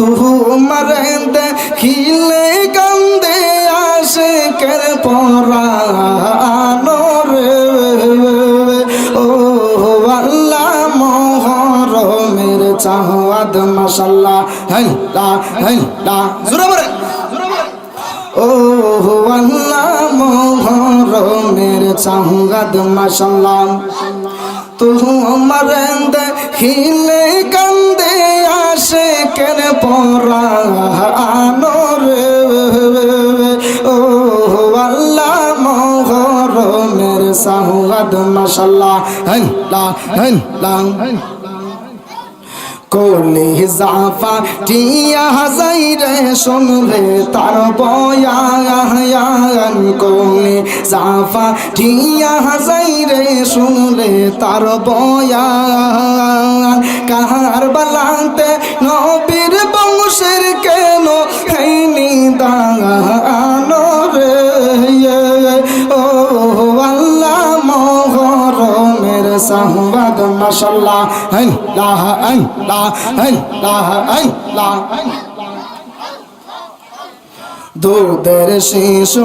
তোমার দেখিলে কান্দে আসে কের পরানো রে। ও আল্লাহ মোহরমের চাহাদ মাশাল্লাহ হল্লা হল্লা জোরে বলে ও আল্লাহ মোহরমের চাহাদ মাশাল্লাহ তোমার দেখিলে মোহরমের সাহুয়াদ, মাশাল্লাহ হল্লা হল্লা কোলে জাফা টিয়া হাজাই রে শুনলে তার বয়ান কোলে জাফা টিয়া হাজাই রে শুনলে তার বয়ান কাহার বালাতে নবীর সাহবাদ মাশাল্লাহ। আল্লাহ আল্লাহ আল্লাহ আল্লাহ দুধের শিশু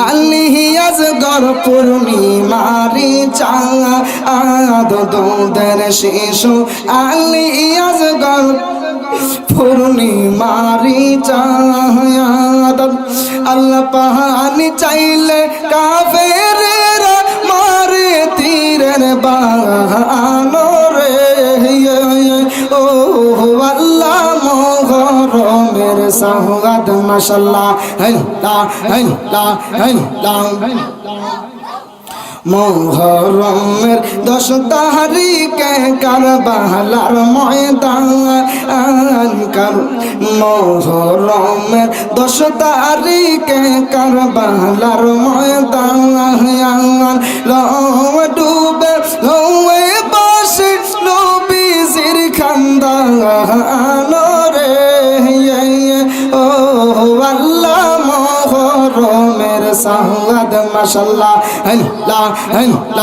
আলিয়াজ গর পূর্ণিমারি চাঁদ। দুধের শিশু আলিয়াজ গর পূর্ণিমারি আল্লাহ পাহানি চাইলে কাফের মোহরমের সাহগাদ মাশাল্লাহ হল্লা হল্লা হল্লা মোহরমের দশ তাহারিকে কারবালার ময়দান কর মোহরমের দশ তারিখে কারবালার ময়দান ডুবে বাসে নবীজির খান্দান মোহরমের সাহগাদ মাশাল্লাহ আল্লাহ আল্লাহ